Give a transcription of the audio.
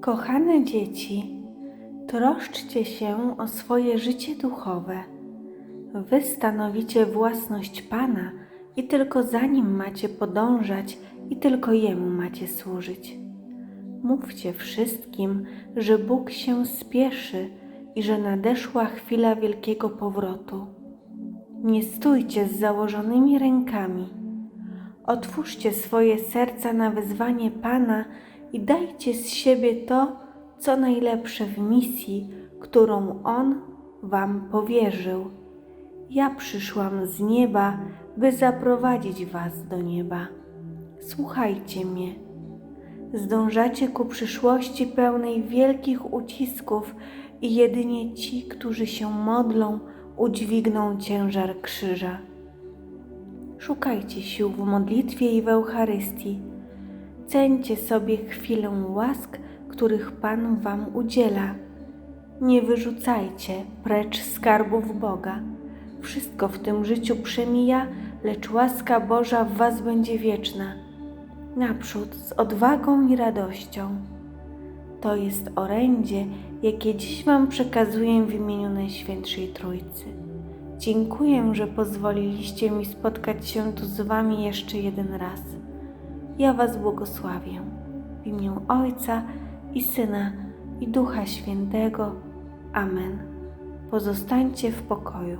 Kochane dzieci, troszczcie się o swoje życie duchowe. Wy stanowicie własność Pana i tylko za nim macie podążać i tylko jemu macie służyć. Mówcie wszystkim, że Bóg się spieszy i że nadeszła chwila wielkiego powrotu. Nie stójcie z założonymi rękami. Otwórzcie swoje serca na wezwanie Pana i dajcie z siebie to, co najlepsze w misji, którą On Wam powierzył. Ja przyszłam z nieba, by zaprowadzić Was do nieba. Słuchajcie mnie. Zdążacie ku przyszłości pełnej wielkich ucisków i jedynie ci, którzy się modlą, udźwigną ciężar krzyża. Szukajcie sił w modlitwie i w Eucharystii. Ceńcie sobie chwilę łask, których Pan Wam udziela. Nie wyrzucajcie precz skarbów Boga. Wszystko w tym życiu przemija, lecz łaska Boża w Was będzie wieczna. Naprzód z odwagą i radością. To jest orędzie, jakie dziś Wam przekazuję w imieniu Najświętszej Trójcy. Dziękuję, że pozwoliliście mi spotkać się tu z Wami jeszcze jeden raz. Ja Was błogosławię w imię Ojca i Syna i Ducha Świętego. Amen. Pozostańcie w pokoju.